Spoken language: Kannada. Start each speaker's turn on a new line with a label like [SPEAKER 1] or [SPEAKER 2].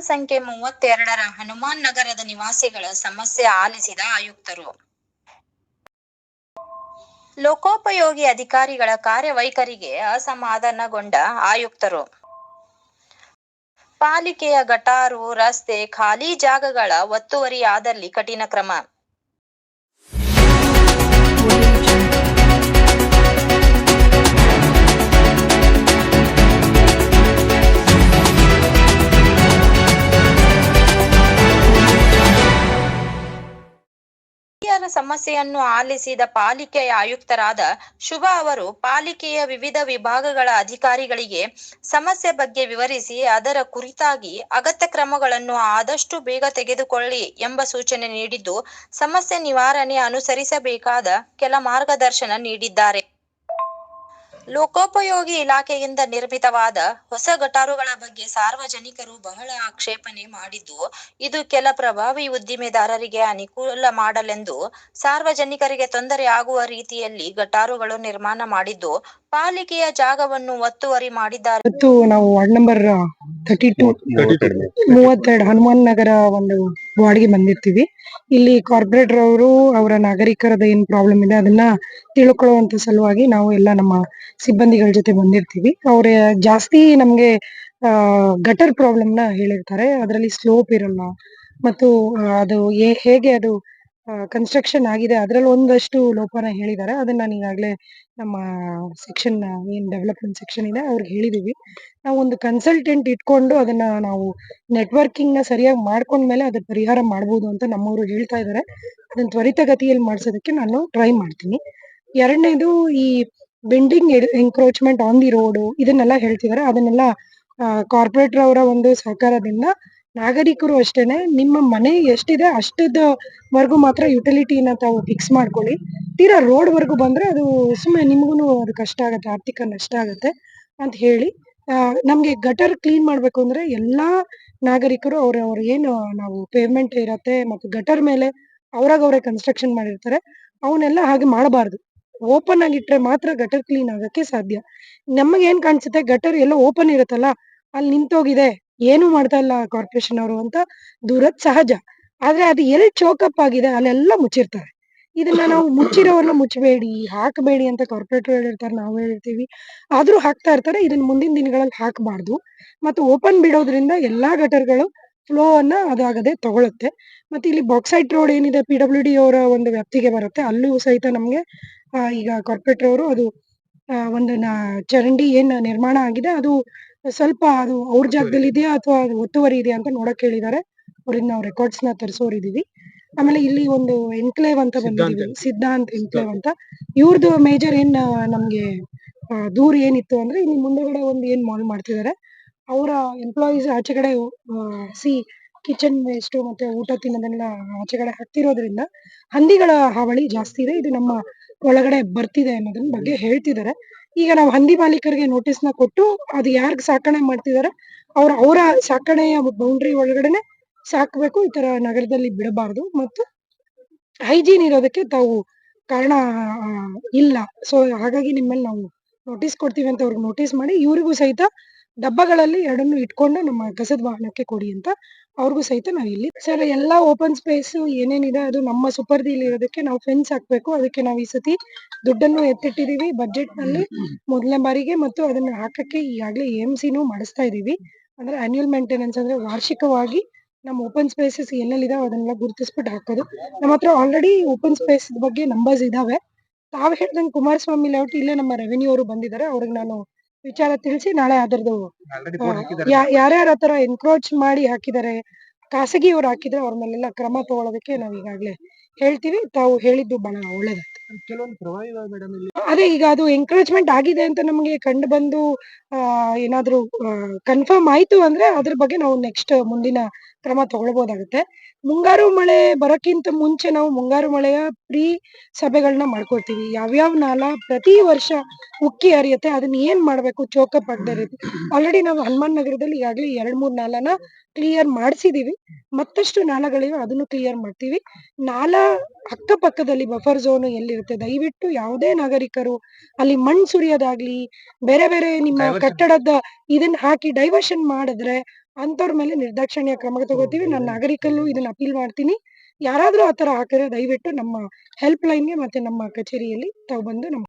[SPEAKER 1] ಸಂಖ್ಯೆ ಮೂವತ್ತೆರಡರ ಹನುಮಾನ್ ನಗರದ ನಿವಾಸಿಗಳ ಸಮಸ್ಯೆ ಆಲಿಸಿದ ಆಯುಕ್ತರು. ಲೋಕೋಪಯೋಗಿ ಅಧಿಕಾರಿಗಳ ಕಾರ್ಯವೈಖರಿಗೆ ಅಸಮಾಧಾನಗೊಂಡ ಆಯುಕ್ತರು. ಪಾಲಿಕೆಯ ಗಟಾರು, ರಸ್ತೆ, ಖಾಲಿ ಜಾಗಗಳ ಒತ್ತುವರಿ ಆದಲ್ಲಿ ಕಠಿಣ ಕ್ರಮ. ಸಮಸ್ಯೆಯನ್ನು ಆಲಿಸಿದ ಪಾಲಿಕೆಯ ಆಯುಕ್ತರಾದ ಶುಭ ಅವರು ಪಾಲಿಕೆಯ ವಿವಿಧ ವಿಭಾಗಗಳ ಅಧಿಕಾರಿಗಳಿಗೆ ಸಮಸ್ಯೆ ಬಗ್ಗೆ ವಿವರಿಸಿ ಅದರ ಕುರಿತಾಗಿ ಅಗತ್ಯ ಕ್ರಮಗಳನ್ನು ಆದಷ್ಟು ಬೇಗ ತೆಗೆದುಕೊಳ್ಳಿ ಎಂಬ ಸೂಚನೆ ನೀಡಿದ್ದು, ಸಮಸ್ಯೆ ನಿವಾರಣೆ ಅನುಸರಿಸಬೇಕಾದ ಕೆಲ ಮಾರ್ಗದರ್ಶನ ನೀಡಿದ್ದಾರೆ. ಲೋಕೋಪಯೋಗಿ ಇಲಾಖೆಯಿಂದ ನಿರ್ಮಿತವಾದ ಹೊಸ ಗಟಾರುಗಳ ಬಗ್ಗೆ ಸಾರ್ವಜನಿಕರು ಬಹಳ ಆಕ್ಷೇಪಣೆ ಮಾಡಿದ್ದು, ಇದು ಕೆಲ ಪ್ರಭಾವಿ ಉದ್ದಿಮೆದಾರರಿಗೆ ಅನುಕೂಲ ಮಾಡಲೆಂದು ಸಾರ್ವಜನಿಕರಿಗೆ ತೊಂದರೆ ಆಗುವ ರೀತಿಯಲ್ಲಿ ಗಟಾರುಗಳು ನಿರ್ಮಾಣ ಮಾಡಿದ್ದು ಪಾಲಿಕೆಯ ಜಾಗವನ್ನು ಒತ್ತುವರಿ ಮಾಡಿದ್ದಾರೆ.
[SPEAKER 2] ಇವತ್ತು ನಾವು ವಾರ್ಡ್ ನಂಬರ್ ತರ್ಟಿ ಟು ಮೂವತ್ತೆರಡು ಹನುಮಾನ್ ನಗರ ಒಂದು ವಾರ್ಡ್ಗೆ ಬಂದಿರ್ತೀವಿ. ಇಲ್ಲಿ ಕಾರ್ಪೊರೇಟರ್ ಅವರು ಅವರ ನಾಗರಿಕರದ ಏನ್ ಪ್ರಾಬ್ಲಮ್ ಇದೆ ಅದನ್ನ ತಿಳ್ಕೊಳ್ಳುವಂತ ಸಲುವಾಗಿ ನಾವು ಎಲ್ಲ ನಮ್ಮ ಸಿಬ್ಬಂದಿಗಳ ಜೊತೆ ಬಂದಿರ್ತೀವಿ. ಅವ್ರ ಜಾಸ್ತಿ ನಮ್ಗೆ ಆ ಗಟರ್ ಪ್ರಾಬ್ಲಮ್ನ ಹೇಳಿರ್ತಾರೆ. ಅದರಲ್ಲಿ ಸ್ಲೋಪ್ ಇರಲ್ಲ. ಮತ್ತು ಆ, ಅದು ಏ- ಹೇಗೆ ಅದು ಕನ್ಸ್ಟ್ರಕ್ಷನ್ ಆಗಿದೆ. ಅದರಲ್ಲಿ ಒಂದಷ್ಟು ಲೋಪನ ಹೇಳಿದ್ದಾರೆ. ಅದನ್ನ ನಾನು ಈಗಾಗಲೇ ನಮ್ಮ ಸೆಕ್ಷನ್ ಏನ್ ಡೆವಲಪ್ಮೆಂಟ್ ಸೆಕ್ಷನ್ ಇದೆ ಅವ್ರಿಗೆ ಹೇಳಿದೀವಿ. ನಾವು ಒಂದು ಕನ್ಸಲ್ಟೆಂಟ್ ಇಟ್ಕೊಂಡು ಅದನ್ನ ನಾವು ನೆಟ್ವರ್ಕಿಂಗ್ನ ಸರಿಯಾಗಿ ಮಾಡ್ಕೊಂಡ್ಮೇಲೆ ಅದ್ರ ಪರಿಹಾರ ಮಾಡ್ಬೋದು ಅಂತ ನಮ್ಮವರು ಹೇಳ್ತಾ ಇದ್ದಾರೆ ಅದನ್ನ ತ್ವರಿತಗತಿಯಲ್ಲಿ ಮಾಡ್ಸೋದಕ್ಕೆ ನಾನು ಟ್ರೈ ಮಾಡ್ತೀನಿ. ಎರಡನೇದು ಈ vending encroachment on the road ಇದನ್ನೆಲ್ಲ ಹೇಳ್ತಿದ್ದಾರೆ ಅದನ್ನೆಲ್ಲ ಕಾರ್ಪೊರೇಟರ್ ಅವರ ಒಂದು ಸಹಕಾರದಿಂದ ನಾಗರಿಕರು ಅಷ್ಟೇನೆ, ನಿಮ್ಮ ಮನೆ ಎಷ್ಟಿದೆ ಅಷ್ಟದವರೆಗೂ ಮಾತ್ರ ಯುಟಿಲಿಟಿನ ತಾವು ಫಿಕ್ಸ್ ಮಾಡ್ಕೊಳ್ಳಿ. ತೀರಾ ರೋಡ್ ವರ್ಗು ಬಂದ್ರೆ ಅದು ಸುಮ್ಮನೆ ನಿಮಗೂ ಅದು ಕಷ್ಟ ಆಗುತ್ತೆ, ಆರ್ಥಿಕ ನಷ್ಟ ಆಗತ್ತೆ ಅಂತ ಹೇಳಿ. ನಮಗೆ ಗಟರ್ ಕ್ಲೀನ್ ಮಾಡ್ಬೇಕು ಅಂದ್ರೆ ಎಲ್ಲಾ ನಾಗರಿಕರು ಅವ್ರ ಅವ್ರ ನಾವು ಪೇಮೆಂಟ್ ಇರತ್ತೆ ಮತ್ತು ಗಟರ್ ಮೇಲೆ ಅವ್ರಾಗ ಅವರೇ ಕನ್ಸ್ಟ್ರಕ್ಷನ್ ಮಾಡಿರ್ತಾರೆ, ಅವನ್ನೆಲ್ಲ ಹಾಗೆ ಮಾಡಬಾರ್ದು. ಓಪನ್ ಆಗಿಟ್ರೆ ಮಾತ್ರ ಗಟರ್ ಕ್ಲೀನ್ ಆಗಕ್ಕೆ ಸಾಧ್ಯ. ನಮಗೆ ಕಾಣಿಸುತ್ತೆ ಗಟರ್ ಎಲ್ಲ ಓಪನ್ ಇರುತ್ತಲ್ಲ, ಅಲ್ಲಿ ನಿಂತೋಗಿದೆ. ಏನು ಮಾಡ್ತಾ ಇಲ್ಲ ಕಾರ್ಪೊರೇಷನ್ ಅವರು ಅಂತ ದೂರದ್ ಸಹಜ. ಆದ್ರೆ ಅದು ಎಲ್ಲಿ ಚೋಕಪ್ ಆಗಿದೆ, ಅಲ್ಲೆಲ್ಲ ಮುಚ್ಚಿರ್ತಾರೆ. ಇದನ್ನ ನಾವು ಮುಚ್ಚಿರೋವನ್ನ ಮುಚ್ಚಬೇಡಿ ಹಾಕಬೇಡಿ ಅಂತ ಕಾರ್ಪೊರೇಟರ್ ಹೇಳಿರ್ತಾರೆ ನಾವು ಹೇಳಿರ್ತೀವಿ ಆದ್ರೂ ಹಾಕ್ತಾ ಇರ್ತಾರೆ, ಇದನ್ನ ಮುಂದಿನ ದಿನಗಳಲ್ಲಿ ಹಾಕಬಾರ್ದು. ಮತ್ತು ಓಪನ್ ಬಿಡೋದ್ರಿಂದ ಎಲ್ಲಾ ಗಟರ್ಗಳು ಫ್ಲೋ ಅನ್ನ ಅದಾಗದೆ ತಗೊಳುತ್ತೆ. ಮತ್ತೆ ಇಲ್ಲಿ ಬಾಕ್ಸೈಟ್ ರೋಡ್ ಏನಿದೆ ಪಿ ಡಬ್ಲ್ಯೂ ಡಿ ಅವರ ಒಂದು ವ್ಯಾಪ್ತಿಗೆ ಬರುತ್ತೆ. ಅಲ್ಲೂ ಸಹಿತ ನಮ್ಗೆ ಈಗ ಕಾರ್ಪೊರೇಟರ್ ಅವರು ಅದು ಒಂದು ಚರಂಡಿ ಏನ್ ನಿರ್ಮಾಣ ಆಗಿದೆ, ಅದು ಸ್ವಲ್ಪ ಅದು ಅವ್ರ ಜಾಗದಲ್ಲಿ ಇದೆಯಾ ಅಥವಾ ಒತ್ತುವರಿ ಇದೆಯಾ ಅಂತ ನೋಡಕ್ ಹೇಳಿದ್ದಾರೆ. ಅವ್ರಿಗೆ ನಾವು ರೆಕಾರ್ಡ್ಸ್ನ ತರಿಸೋರಿದೀವಿ. ಆಮೇಲೆ ಇಲ್ಲಿ ಒಂದು ಎನ್ಕ್ಲೇವ್ ಅಂತ ಬಂದಿದೀವಿ. ಸಿದ್ಧಾಂತ್ ಎನ್ಕ್ಲೇವ್ ಅಂತ. ಇವ್ರದ್ದು ಮೇಜರ್ ಏನ್ ನಮ್ಗೆ ದೂರ್ ಏನಿತ್ತು ಅಂದ್ರೆ ಇಲ್ಲಿ ಮುಂದೆಗಡೆ ಒಂದು ಏನ್ ಮಾಲ್ ಮಾಡ್ತಿದ್ದಾರೆ. ಅವರ ಎಂಪ್ಲಾಯೀಸ್ ಆಚೆ ಕಡೆ ಸಿ ಕಿಚನ್ ವೇಸ್ಟ್ ಮತ್ತೆ ಊಟ ತಿನ್ನೋದನ್ನ ಆಚೆ ಕಡೆ ಹಾಕ್ತಿರೋದ್ರಿಂದ ಹಂದಿಗಳ ಹಾವಳಿ ಜಾಸ್ತಿ ಇದೆ. ಇದು ನಮ್ಮ ಒಳಗಡೆ ಬರ್ತಿದೆ ಅನ್ನೋದನ್ನ ಬಗ್ಗೆ ಹೇಳ್ತಿದ್ದಾರೆ. ಈಗ ನಾವು ಹಂದಿ ಮಾಲೀಕರಿಗೆ ನೋಟಿಸ್ನ ಕೊಟ್ಟು ಅದು ಯಾರ್ಗ್ ಸಾಕಣೆ ಮಾಡ್ತಿದಾರೆ, ಅವ್ರ ಅವರ ಸಾಕಣೆಯ ಬೌಂಡ್ರಿ ಒಳಗಡೆನೆ ಸಾಕ್ಬೇಕು, ಈ ತರ ನಗರದಲ್ಲಿ ಬಿಡಬಾರ್ದು ಮತ್ತು ಹೈಜೀನ್ ಇರೋದಕ್ಕೆ ತಾವು ಕಾರಣ ಇಲ್ಲ. ಸೊ ಹಾಗಾಗಿ ನಿಮ್ಮಲ್ಲಿ ನಾವು ನೋಟಿಸ್ ಕೊಡ್ತೀವಿ ಅಂತ ಅವ್ರಿಗೆ ನೋಟಿಸ್ ಮಾಡಿ ಇವ್ರಿಗೂ ಸಹಿತ ಡಬ್ಬಗಳಲ್ಲಿ ಎರಡನ್ನು ಇಟ್ಕೊಂಡು ನಮ್ಮ ಕಸದ ವಾಹನಕ್ಕೆ ಕೊಡಿ ಅಂತ ಅವ್ರಿಗೂ ಸಹಿತ ನಾವು ಇಲ್ಲಿ ಸರ್, ಎಲ್ಲಾ ಓಪನ್ ಸ್ಪೇಸ್ ಏನೇನಿದೆ ಅದು ನಮ್ಮ ಸುಪರ್ದಿಲಿ ಇರೋದಕ್ಕೆ ನಾವು ಫೆನ್ಸ್ ಹಾಕ್ಬೇಕು. ಅದಕ್ಕೆ ನಾವು ಈ ಸತಿ ದುಡ್ಡನ್ನು ಎತ್ತಿಟ್ಟಿದೀವಿ. ಬಜೆಟ್ನಲ್ಲಿ ಮೊದಲನೇ ಬಾರಿಗೆ ಮತ್ತು ಅದನ್ನ ಹಾಕಕ್ಕೆ ಈಗಾಗಲೇ ಎಂ ಸಿನೂ ಮಾಡಿಸ್ತಾ ಇದೀವಿ. ಅಂದ್ರೆ ಅನ್ಯುವಲ್ ಮೇಂಟೆನೆನ್ಸ್ ಅಂದ್ರೆ ವಾರ್ಷಿಕವಾಗಿ ನಮ್ಮ ಓಪನ್ ಸ್ಪೇಸಸ್ ಎಲ್ಲೆಲ್ಲಿದಾವೆ ಅದನ್ನೆಲ್ಲ ಗುರುತಿಸ್ಬಿಟ್ಟು ಹಾಕೋದು. ನಮ್ಮ ಹತ್ರ ಆಲ್ರೆಡಿ ಓಪನ್ ಸ್ಪೇಸ್ ಬಗ್ಗೆ ನಂಬರ್ಸ್ ಇದಾವೆ. ತಾವ್ ಹೇಳ್ದಂಗೆ ಕುಮಾರಸ್ವಾಮಿ ಲೇಔಟ್ ಇಲ್ಲೇ ನಮ್ಮ ರೆವೆನ್ಯೂ ಅವರು ಬಂದಿದ್ದಾರೆ ಅವ್ರಿಗೆ ನಾನು ವಿಚಾರ ತಿಳಿಸಿ ನಾಳೆ ಅದರದ್ದು ಯಾರ್ಯಾರ ಆತರ ಎನ್ಕ್ರೋಚ್ ಮಾಡಿ ಹಾಕಿದ್ದಾರೆ ಖಾಸಗಿ ಅವ್ರು ಹಾಕಿದ್ರೆ ಅವ್ರ ಮೇಲೆಲ್ಲ ಕ್ರಮ ತಗೊಳ್ಳೋದಕ್ಕೆ ನಾವ್ ಈಗಾಗ್ಲೇ ಹೇಳ್ತೀವಿ ತಾವು ಹೇಳಿದ್ದು ಬಹಳ ಒಳ್ಳೇದು ಅದೇ ಈಗ ಅದು ಎಂಕ್ರೋಚ್ಮೆಂಟ್ ಆಗಿದೆ ಅಂತ ನಮಗೆ ಕಂಡು ಬಂದು ಏನಾದ್ರೂ ಕನ್ಫರ್ಮ್ ಆಯ್ತು ಅಂದ್ರೆ ಅದ್ರ ಬಗ್ಗೆ ನಾವು ನೆಕ್ಸ್ಟ್ ಮುಂದಿನ ಕ್ರಮ ತಗೊಳ್ಬೋದಾಗುತ್ತೆ. ಮುಂಗಾರು ಮಳೆ ಬರೋಕ್ಕಿಂತ ಮುಂಚೆ ನಾವು ಮುಂಗಾರು ಮಳೆಯ ಪ್ರೀ ಸಭೆಗಳನ್ನ ಮಾಡ್ಕೊಳ್ತೀವಿ. ಯಾವ್ಯಾವ ನಾಲ ಪ್ರತಿ ವರ್ಷ ಉಕ್ಕಿ ಹರಿಯುತ್ತೆ ಅದನ್ನ ಏನ್ ಮಾಡ್ಬೇಕು ಚೋಕಪ್ ಆಗದೆ ರೀತಿ ಆಲ್ರೆಡಿ ನಾವು ಹನುಮಾನ್ ನಗರದಲ್ಲಿ ಈಗಾಗಲೇ ಎರಡ್ ಮೂರ್ ನಾಲನ ಕ್ಲಿಯರ್ ಮಾಡಿಸಿದೀವಿ. ಮತ್ತಷ್ಟು ನಾಲಗಳಿವೆ ಅದನ್ನು ಕ್ಲಿಯರ್ ಮಾಡ್ತೀವಿ. ನಾಲ ಅಕ್ಕಪಕ್ಕದಲ್ಲಿ ಬಫರ್ ಝೋನ್ ಎಲ್ಲಿರುತ್ತೆ? ದಯವಿಟ್ಟು ಯಾವುದೇ ನಾಗರಿಕರು ಅಲ್ಲಿ ಮಣ್ಣು ಸುರಿಯೋದಾಗ್ಲಿ ಬೇರೆ ಬೇರೆ ನಿಮ್ಮ ಕಟ್ಟಡದ ಇದನ್ನ ಹಾಕಿ ಡೈವರ್ಷನ್ ಮಾಡಿದ್ರೆ ಅಂತವ್ರ ಮೇಲೆ ನಿರ್ದಾಕ್ಷಿಣ್ಯ ಕ್ರಮ ತಗೋತೀವಿ. ನಾನು ನಾಗರಿಕಲ್ಲೂ ಇದನ್ನ ಅಪೀಲ್ ಮಾಡ್ತೀನಿ. ಯಾರಾದ್ರೂ ಆತರ ಹಾಕಿದ್ರೆ ದಯವಿಟ್ಟು ನಮ್ಮ ಹೆಲ್ಪ್ ಲೈನ್ಗೆ ಮತ್ತೆ ನಮ್ಮ ಕಚೇರಿಯಲ್ಲಿ ತಾವು ಬಂದು ನಮ್ಮ